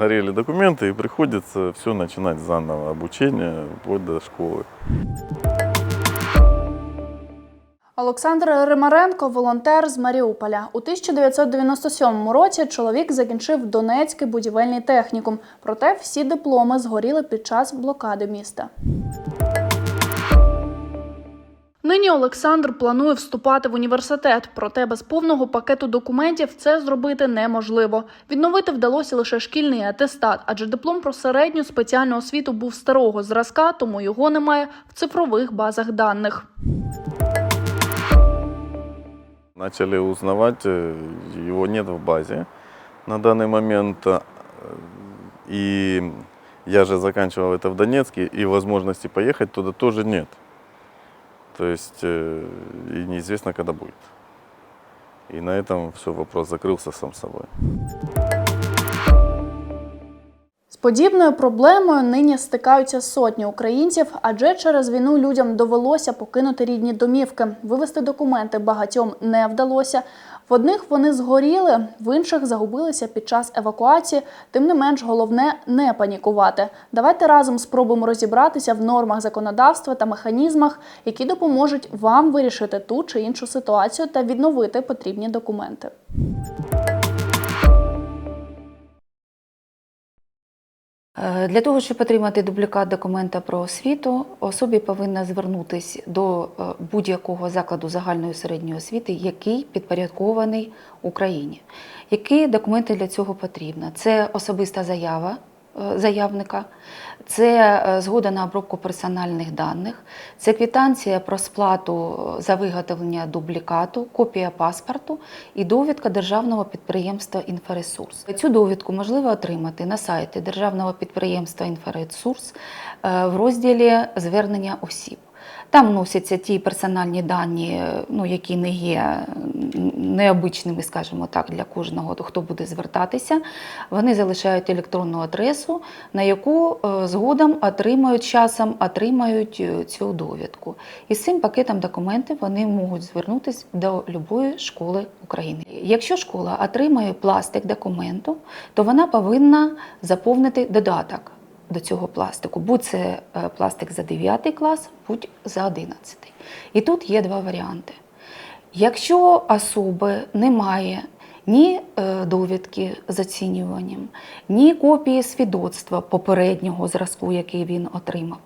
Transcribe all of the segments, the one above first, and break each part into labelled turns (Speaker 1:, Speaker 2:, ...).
Speaker 1: сгорели документы, и приходится все начинать заново, обучение вплоть до школы.
Speaker 2: Олександр Римаренко, волонтер з Маріуполя. У 1997 році чоловік закінчив Донецький будівельний технікум. Проте всі дипломи згоріли під час блокади міста. Нині Олександр планує вступати в університет, проте без повного пакету документів це зробити неможливо. Відновити вдалося лише шкільний атестат, адже диплом про середню спеціальну освіту був старого зразка, тому його немає в цифрових базах даних.
Speaker 1: Начали узнавать, э, его нет в базе на данный момент. э, И я же заканчивал это в Донецке, и возможности поехать туда тоже нет. То есть э, и неизвестно, когда будет. И на этом все, вопрос закрылся сам собой.
Speaker 2: З подібною проблемою нині стикаються сотні українців, адже через війну людям довелося покинути рідні домівки. Вивести документи багатьом не вдалося. В одних вони згоріли, в інших загубилися під час евакуації. Тим не менш, головне не панікувати. Давайте разом спробуємо розібратися в нормах законодавства та механізмах, які допоможуть вам вирішити ту чи іншу ситуацію та відновити потрібні документи.
Speaker 3: Для того, щоб отримати дублікат документа про освіту, особі повинна звернутися до е, будь-якого закладу загальної середньої освіти, який підпорядкований Україні. Які документи для цього потрібно? Це особиста заява е, заявника, це е, згода на обробку персональних даних, це квітанція про сплату е, за виготовлення дублікату, копія паспорту і довідка державного підприємства «Інфоресурс». Цю довідку можливо отримати на сайті державного підприємства «Інфоресурс» е, в розділі Звернення осіб. Там вносяться ті персональні дані, е, ну, які не є необичними, скажімо так, для кожного, хто буде звертатися. Вони залишають електронну адресу, на яку е, згодом отримають часом отримають е, цю довідку. І з цим пакетом документів вони можуть звернутися до будь-якої школи України. Якщо школа отримає пластик документу, то вона повинна заповнити додаток до цього пластику. Будь це е, пластик за 9 клас, будь за 11. І тут є два варіанти. Якщо особи немає ні е, довідки з оцінюванням, ні копії свідоцтва попереднього зразку, який він отримав,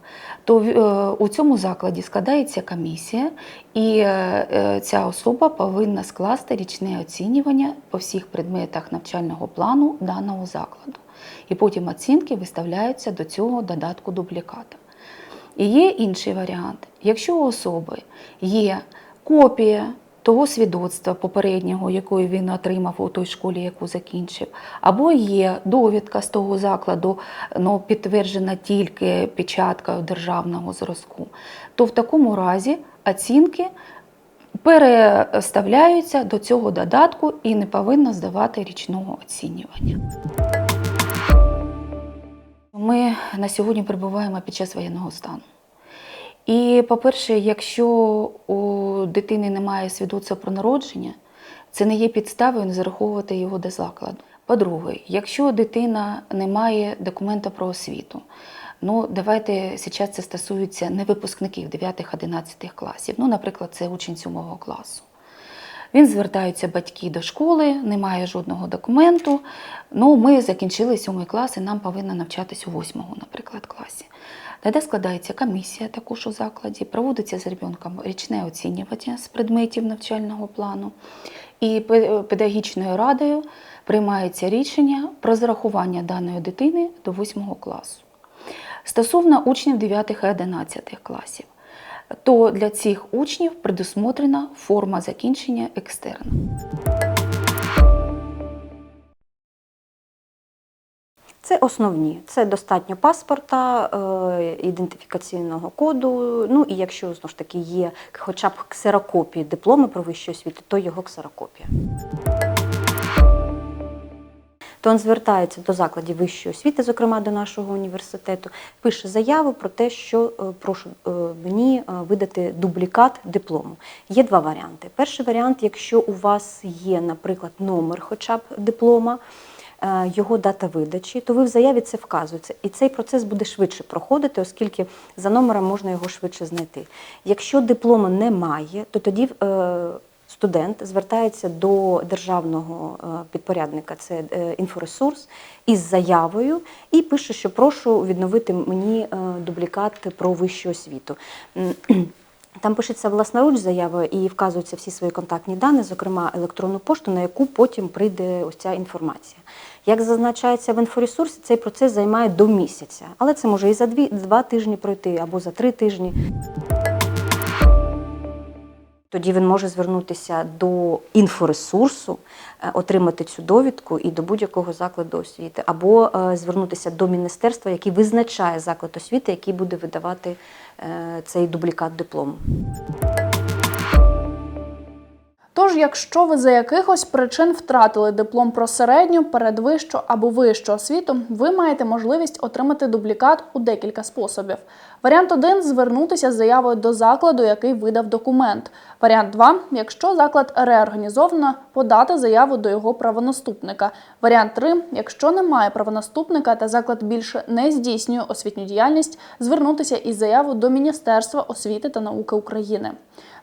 Speaker 3: то е, у цьому закладі складається комісія, і е, ця особа повинна скласти річне оцінювання по всіх предметах навчального плану даного закладу. І потім оцінки виставляються до цього додатку дубліката. І є інший варіант. Якщо у особи є копія того свідоцтва попереднього, якої він отримав у той школі, яку закінчив, або є довідка з того закладу, ну, підтверджена тільки печаткою державного зразку, то в такому разі оцінки переставляються до цього додатку і не повинна здавати річного оцінювання. Ми на сьогодні перебуваємо під час воєнного стану. І, по-перше, якщо у дитини немає свідоцтва про народження, це не є підставою не зараховувати його до закладу. По-друге, якщо дитина не має документа про освіту, ну давайте зараз це стосується не випускників 9-11 класів, ну, наприклад, це учень 7 класу. Він звертаються батьки до школи, немає жодного документу. Ну, ми закінчили сьомий клас, і нам повинна навчатись у восьмому, наприклад, класі. Тоді складається комісія також у закладі, проводиться з ребенком річне оцінювання з предметів навчального плану. І пе- педагогічною радою приймається рішення про зарахування даної дитини до восьмого класу. Стосовно учнів 9 і 11 класів, то для цих учнів предусмотрена форма закінчення екстерна.
Speaker 4: Це основні. Це достатньо паспорта, е, ідентифікаційного коду. Ну і якщо знову ж таки є хоча б ксерокопії диплому про вищу освіту, то його ксерокопія. То він звертається до закладів вищої освіти, зокрема до нашого університету, пише заяву про те, що е, прошу е, мені е, видати дублікат диплому. Є два варіанти. Перший варіант, якщо у вас є, наприклад, номер хоча б диплома, його дата видачі, то ви в заяві це вказуєте. І цей процес буде швидше проходити, оскільки за номером можна його швидше знайти. Якщо диплому немає, то тоді студент звертається до державного е, підпорядника, це е, інфоресурс, із заявою і пише, що прошу відновити мені е, дублікат про вищу освіту. Там пишеться власноруч заява і вказуються всі свої контактні дані, зокрема електронну пошту, на яку потім прийде ось ця інформація. Як зазначається в інфоресурсі, цей процес займає до місяця, але це може і за дві, два тижні пройти або за три тижні. Тоді він може звернутися до інфоресурсу, е, отримати цю довідку і до будь-якого закладу освіти, або е, звернутися до міністерства, який визначає заклад освіти, який буде видавати е, цей дублікат диплому.
Speaker 2: Тож, якщо ви за якихось причин втратили диплом про середню, передвищу або вищу освіту, ви маєте можливість отримати дублікат у декілька способів. Варіант 1 звернутися з заявою до закладу, який видав документ. Варіант 2 якщо заклад реорганізовано, подати заяву до його правонаступника. Варіант 3 якщо немає правонаступника та заклад більше не здійснює освітню діяльність, звернутися із заявою до Міністерства освіти та науки України.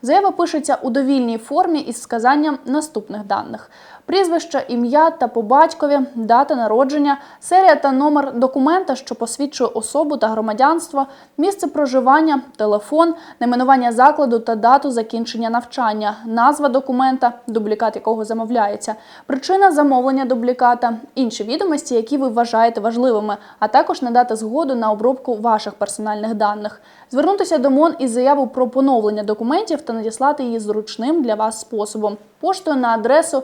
Speaker 2: Заява пишеться у довільній формі із сказанням наступних даних: прізвище, ім'я та по батькові, дата народження, серія та номер документа, що посвідчує особу та громадянство, місце проживання, телефон, найменування закладу та дату закінчення навчання, назва документа, дублікат якого замовляється, причина замовлення дубліката, інші відомості, які ви вважаєте важливими, а також надати згоду на обробку ваших персональних даних. Звернутися до МОН із заявою про поновлення документів та надіслати її зручним для вас способом. Поштою на адресу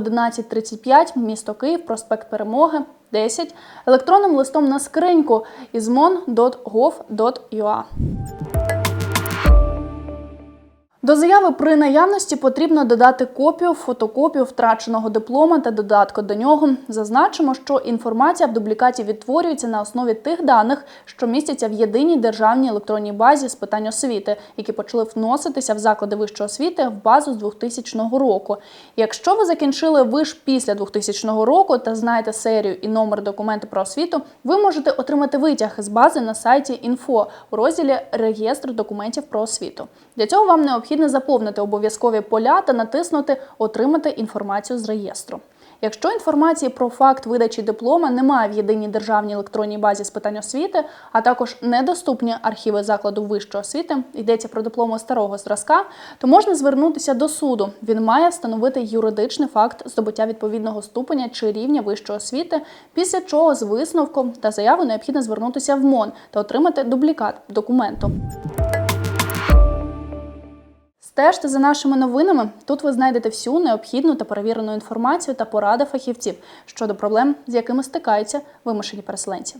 Speaker 2: 01135, місто Київ, проспект Перемоги, 10, електронним листом на скриньку izmon.gov.ua. До заяви при наявності потрібно додати копію, фотокопію втраченого диплома та додатку до нього. Зазначимо, що інформація в дублікаті відтворюється на основі тих даних, що містяться в єдиній державній електронній базі з питань освіти, які почали вноситися в заклади вищої освіти в базу з 2000 року. Якщо ви закінчили виш після 2000 року та знаєте серію і номер документу про освіту, ви можете отримати витяг з бази на сайті інфо у розділі Реєстр документів про освіту. Для цього вам необхідно заповнити обов'язкові поля та натиснути Отримати інформацію з реєстру. Якщо інформації про факт видачі диплома немає в єдиній державній електронній базі з питань освіти, а також недоступні архіви закладу вищої освіти, йдеться про дипломи старого зразка, то можна звернутися до суду. Він має встановити юридичний факт здобуття відповідного ступеня чи рівня вищої освіти, після чого з висновком та заявою необхідно звернутися в МОН та отримати дублікат документу. Стежте за нашими новинами. Тут ви знайдете всю необхідну та перевірену інформацію та поради фахівців щодо проблем, з якими стикаються вимушені переселенці.